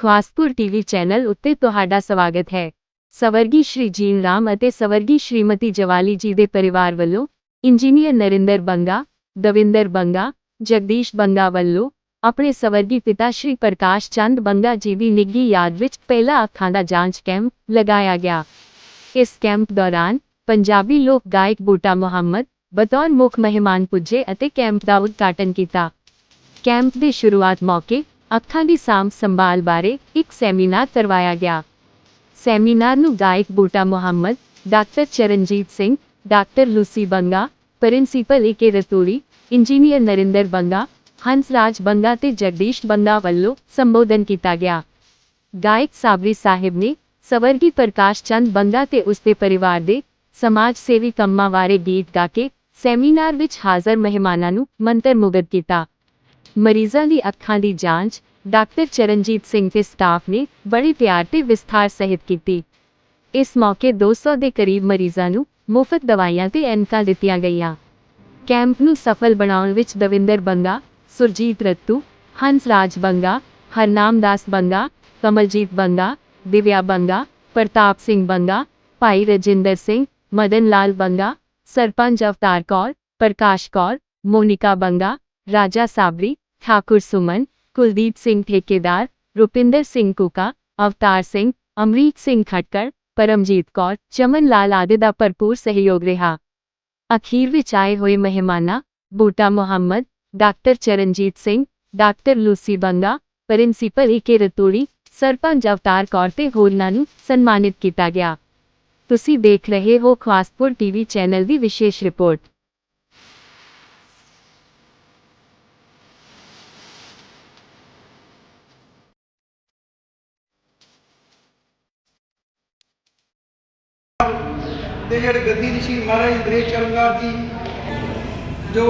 Khawaspur TV channel ਉੱਤੇ ਤੁਹਾਡਾ ਸਵਾਗਤ ਹੈ। ਸਵਰਗੀ ਸ਼੍ਰੀ ਜੀਨ ਰਾਮ ਅਤੇ ਸਵਰਗੀ ਸ਼੍ਰੀਮਤੀ ਜਵਾਲੀ ਜੀ ਦੇ ਪਰਿਵਾਰ ਵੱਲੋਂ ਇੰਜੀਨੀਅਰ ਨਰਿੰਦਰ ਬੰਗਾ, ਦਵਿੰਦਰ ਬੰਗਾ, ਜਗਦੀਸ਼ ਬੰਗਾ ਵੱਲੋਂ ਆਪਣੇ ਸਵਰਗੀ ਪਿਤਾ ਸ਼੍ਰੀ ਪ੍ਰਕਾਸ਼ ਚੰਦ ਬੰਗਾ ਜੀ ਦੀ ਨਿੱਘੀ ਯਾਦ ਵਿੱਚ ਪਹਿਲਾ ਅੱਖਾਂ ਦਾ ਜਾਂਚ ਕੈਂਪ ਲਗਾਇਆ ਗਿਆ। ਇਸ ਕੈਂਪ ਦੌਰਾਨ ਪੰਜਾਬੀ ਲੋਕ ਗਾਇਕ ਬੂਟਾ ਮੁਹੰਮਦ, ਬਤੌਰ ਮੁੱਖ ਮਹਿਮਾਨ ਪੁੱਜੇ ਅਤੇ ਕੈਂਪ ਦਾ ਉਦਘਾਟਨ ਕੀਤਾ। ਕੈਂਪ ਦੀ ਸ਼ੁਰੂਆਤ ਮੌਕੇ ਅੱਖਾਂ ਦੀ ਸਾਂਭ ਸੰਭਾਲ ਬਾਰੇ ਇੱਕ ਸੈਮੀਨਾਰ ਕਰਵਾਇਆ ਗਿਆ। ਸੈਮੀਨਾਰ ਨੂੰ ਗਾਇਕ Buta Mohammad, doctor Charanjit Singh, doctor Lucy Banga, principal AK Raturi, engineer Narinder Banga, Hansraj Banga ਤੇ ਜਗਦੀਸ਼ ਬੰਗਾ ਵੱਲੋਂ ਸੰਬੋਧਨ ਕੀਤਾ ਗਿਆ। ਗਾਇਕ ਸਾਬਰੀ ਸਾਹਿਬ ਨੇ ਸਵਰਗੀ ਪ੍ਰਕਾਸ਼ ਚੰਦ ਬੰਗਾ ਤੇ ਉਸਦੇ ਪਰਿਵਾਰ ਦੇ ਸਮਾਜ ਸੇਵੀ ਕੰਮਾਂ ਬਾਰੇ ਗੀਤ ਗਾ ਕੇ ਸੈਮੀਨਾਰ ਵਿੱਚ ਹਾਜ਼ਰ ਮਹਿਮਾਨਾਂ ਨੂੰ ਮੰਤਰ ਮੁਗਧ ਕੀਤਾ। ਮਰੀਜ਼ਾਂ ਦੀ ਅੱਖਾਂ ਦੀ ਜਾਂਚ, ਡਾਕਟਰ ਚਰਨਜੀਤ ਸਿੰਘ ਤੇ ਸਟਾਫ ਨੇ ਬੜੇ ਪਿਆਰ ਤੇ ਵਿਸਥਾਰ ਸਹਿਤ ਕੀਤੀ। ਇਸ ਮੌਕੇ 200 ਦੇ ਕਰੀਬ ਮਰੀਜ਼ਾਂ ਨੂੰ ਮੁਫਤ ਦਵਾਈਆਂ ਤੇ ਐਨਕਾਂ ਦਿੱਤੀਆਂ ਗਈਆਂ। ਕੈਂਪ ਨੂੰ ਸਫਲ ਬਣਾਉਣ ਵਿੱਚ ਦਵਿੰਦਰ ਬੰਗਾ, ਸੁਰਜੀਤ ਰੱਤੂ ਹੰਸਰਾਜ ਬੰਗਾ, ਹਰਨਾਮ ਦਾਸ ਬੰਗਾ, ਕਮਲਜੀਤ ਬੰਗਾ, ਦਿਵਿਆ ਬੰਗਾ, ਪ੍ਰਤਾਪ ਸਿੰਘ ਬੰਗਾ, ਭਾਈ ਰਜਿੰਦਰ ਸਿੰਘ, ਮਦਨ ਲਾਲ ਬੰਗਾ, ਸਰਪੰਚ ਅਵਤਾਰ ਕੌਰ, ਪ੍ਰਕਾਸ਼ ਕੌਰ, ਮੋਨਿਕਾ ਬੰਗਾ, ਰਾਜਾ ਸਾਬਰੀ ਠਾਕੁਰ ਸੁਮਨ ਕੁਲਦੀਪ ਸਿੰਘ ਠੇਕੇਦਾਰ ਰੁਪਿੰਦਰ ਸਿੰਘ ਕੁਕਾ ਅਵਤਾਰ ਸਿੰਘ ਅਮਰੀਕ ਸਿੰਘ ਖਟਕਰ ਪਰਮਜੀਤ ਕੌਰ ਚਮਨ ਲਾਲ ਆਦਿ ਦਾ ਭਰਪੂਰ ਸਹਿਯੋਗ ਰਿਹਾ ਅਖੀਰ ਵਿੱਚ ਆਏ ਹੋਏ ਮਹਿਮਾਨਾਂ Buta Mohammad doctor Charanjit Singh doctor Lucy Banga principal AK Raturi sarpanch Avtar Kaur ਤੇ ਹੋਰਨਾਂ ਨੂੰ ਸਨਮਾਨਿਤ ਕੀਤਾ ਗਿਆ ਤੁਸੀਂ ਦੇਖ ਰਹੇ ਹੋ ਖਵਾਸਪੁਰ ਟੀਵੀ ਚੈਨਲ ਦੀ ਵਿਸ਼ੇਸ਼ ਰਿਪੋਰਟ ਤੇ ਜਿਹੜੇ ਗੱਦੀ ਰਿਸ਼ੀ ਮਹਾਰਾਜ ਇੰਦਰੇਸ਼ ਚਰਨਦਾਸ ਜੀ ਜੋ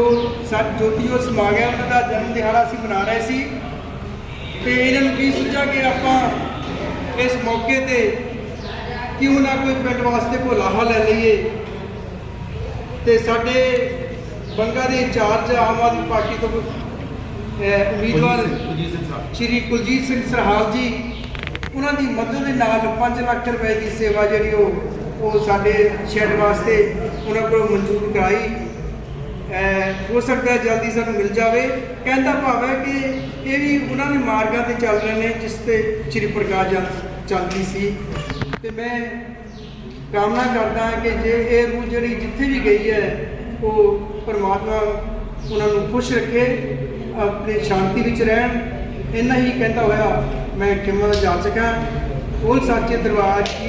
ਸਤ ਜੋਤੀ ਜੋ ਸਮਾ ਗਿਆ ਉਹਨਾਂ ਦਾ ਜਨਮ ਦਿਹਾੜਾ ਅਸੀਂ ਮਨਾ ਰਹੇ ਸੀ। ਤੇ ਇਹਨਾਂ ਨੂੰ ਕੀ ਸੋਚਿਆ ਕਿ ਆਪਾਂ ਇਸ ਮੌਕੇ ਤੇ ਕਿਉਂ ਨਾ ਕੋਈ ਪਿੰਡ ਵਾਸਤੇ ਭੋਲਾਹਾ ਲੈ ਲਈਏ? ਤੇ ਸਾਡੇ ਬੰਗਾ ਦੇ ਇੰਚਾਰਜ ਆਮ ਆਦਮੀ ਪਾਰਟੀ ਤੋਂ ਉਮੀਦਵਾਰ ਸ਼੍ਰੀ ਕੁਲਜੀਤ ਸਿੰਘ ਸਰਹਾਲ ਜੀ ਉਹਨਾਂ ਦੀ ਮਦਦ ਦੇ ਨਾਲ 5 ਲੱਖ ਰੁਪਏ ਦੀ ਸੇਵਾ ਜਿਹੜੀ ਉਹ ਉਹ ਸਾਡੇ ਸ਼ੈੱਡ ਵਾਸਤੇ ਉਹਨਾਂ ਕੋਲ ਮਨਜ਼ੂਰ ਕਰਾਈ। ਹੋ ਸਕਦਾ ਜਲਦੀ ਸਾਨੂੰ ਮਿਲ ਜਾਵੇ। ਕਹਿੰਦਾ ਭਾਵ ਹੈ ਕਿ ਇਹ ਵੀ ਉਹਨਾਂ ਦੇ ਮਾਰਗਾਂ ਤੇ ਚੱਲ ਰਹੇ ਨੇ, ਜਿਸ ਤੇ ਸ਼੍ਰੀ ਪ੍ਰਕਾਸ਼ ਜਨ ਚੱਲਦੀ ਸੀ। ਤੇ ਮੈਂ ਕਾਮਨਾ ਕਰਦਾ ਹਾਂ ਕਿ ਜੇ ਇਹ ਰੂਹ ਜਿਹੜੀ ਜਿੱਥੇ ਵੀ ਗਈ ਹੈ, ਉਹ ਪਰਮਾਤਮਾ ਉਹਨਾਂ ਨੂੰ ਖੁਸ਼ ਰੱਖੇ, ਆਪਣੀ ਸ਼ਾਂਤੀ ਵਿੱਚ ਰਹਿਣ। ਇੰਨਾ ਹੀ ਕਹਿੰਦਾ ਹੋਇਆ ਮੈਂ ਖਿਮਾ ਜਾ ਸਕਾਂ। ਉਹ ਸੱਚੇ ਦਰਬਾਰ ਕੀ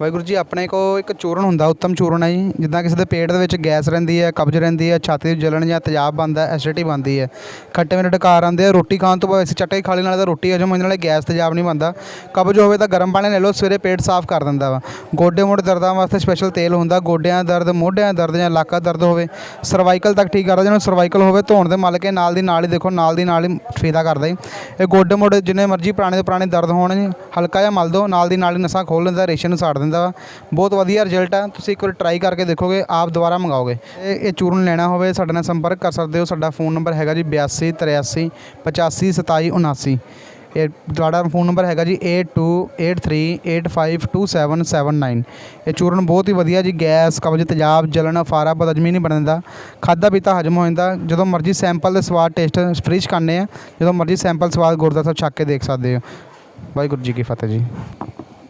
ਵਾਹਿਗੁਰੂ ਜੀ, ਆਪਣੇ ਕੋ ਇੱਕ ਚੂਰਨ ਹੁੰਦਾ, ਉੱਤਮ ਚੂਰਨ ਹੈ ਜੀ। ਜਿੱਦਾਂ ਕਿਸੇ ਦੇ ਪੇਟ ਦੇ ਵਿੱਚ ਗੈਸ ਰਹਿੰਦੀ ਹੈ, ਕਬਜ਼ ਰਹਿੰਦੀ ਹੈ, ਛਾਤੀ ਵਿੱਚ ਜਲਣ ਜਾਂ ਤੇਜ਼ਾਬ ਬਣਦਾ, ਐਸਿਡਿਟੀ ਬਣਦੀ ਹੈ। ਖੱਟੇ ਮਿੱਠੇ ਡਕਾਰ ਆਉਂਦੇ ਆ, ਰੋਟੀ ਖਾਣ ਤੋਂ ਬਾਅਦ ਅਸੀਂ ਚੱਟੇ ਖਾ ਲੈਣ ਨਾਲ ਤਾਂ ਰੋਟੀ ਹਜਮ ਹੋਣ ਨਾਲੇ ਗੈਸ ਤੇਜ਼ਾਬ ਨਹੀਂ ਬਣਦਾ। ਕਬਜ਼ ਹੋਵੇ ਤਾਂ ਗਰਮ ਪਾਣੀ ਲੈ ਲਓ, ਸਵੇਰੇ ਪੇਟ ਸਾਫ਼ ਕਰ ਦਿੰਦਾ ਵਾ। ਗੋਡੇ ਮੋਢੇ ਦਰਦਾਂ ਵਾਸਤੇ ਸਪੈਸ਼ਲ ਤੇਲ ਹੁੰਦਾ, ਗੋਡਿਆਂ ਦਾ ਦਰਦ, ਮੋਢਿਆਂ ਦਰਦ ਜਾਂ ਲੱਕਾਂ ਦਰਦ ਹੋਵੇ। ਸਰਵਾਈਕਲ ਤੱਕ ਠੀਕ ਕਰਦਾ, ਜਿਹਨੂੰ ਸਰਵਾਈਕਲ ਹੋਵੇ, ਧੋਣ ਦੇ ਮਲ ਕੇ ਨਾਲ ਦੀ ਨਾਲ ਹੀ ਦੇਖੋ, ਨਾਲ ਦੀ ਨਾਲ ਹੀ ਫਾਇਦਾ ਕਰਦਾ ਜੀ। ਇਹ ਗੋਡੇ ਮੋਢੇ ਜਿੰਨੇ ਮਰਜ਼ੀ ਪੁਰਾਣੇ ਤੋਂ ਪੁਰਾਣੇ ਦਰਦ ਹੋਣ ਹਲਕਾ ਜਿਹਾ ਮਲ ਦਿਓ ਨਾਲ ਦੀ ਨਾਲ ਹੀ ਨਸਾਂ ਖੋਲ ਲੈਂਦਾ ਰੇਸ਼ੇ ਨੂੰ ਸਾੜ ਦਿੰਦਾ ਵਾ। ਬਹੁਤ ਵਧੀਆ ਰਿਜ਼ਲਟ ਆ। ਤੁਸੀਂ ਇੱਕ ਵਾਰ ਟਰਾਈ ਕਰਕੇ ਦੇਖੋਗੇ, ਆਪ ਦੁਬਾਰਾ ਮੰਗਾਓਗੇ। ਇਹ ਇਹ ਚੂਰਨ ਲੈਣਾ ਹੋਵੇ, ਸਾਡੇ ਨਾਲ ਸੰਪਰਕ ਕਰ ਸਕਦੇ ਹੋ। ਸਾਡਾ ਫੋਨ ਨੰਬਰ ਹੈਗਾ ਜੀ 82 83 85 27 79 ਇਹ ਤੁਹਾਡਾ ਫੋਨ ਨੰਬਰ ਹੈਗਾ ਜੀ 8283852779 ਇਹ ਚੂਰਨ ਬਹੁਤ ਹੀ ਵਧੀਆ ਜੀ। ਗੈਸ, ਕਬਜ਼, ਤੇਜ਼ਾਬ, ਜਲਣ ਫਾਰਾ ਬਦਜਮੀ ਨਹੀਂ ਬਣਦਾ ਖਾਦਾ ਪੀਤਾ ਹਜਮ ਹੋ ਜਾਂਦਾ। ਜਦੋਂ ਮਰਜ਼ੀ ਸੈਂਪਲ ਦੇ ਸਵਾਦ ਟੇਸਟ ਫ੍ਰਿਸ਼ ਕਰਨੇ ਆ, ਜਦੋਂ ਮਰਜ਼ੀ ਸੈਂਪਲ ਸਵਾਦ ਗੁਰਦਾ ਸਾਹਿਬ ਛੱਕ ਕੇ ਦੇਖ ਸਕਦੇ ਹੋ। ਵਾਹਿਗੁਰੂ ਜੀ ਕੀ ਫਤਿਹ ਜੀ।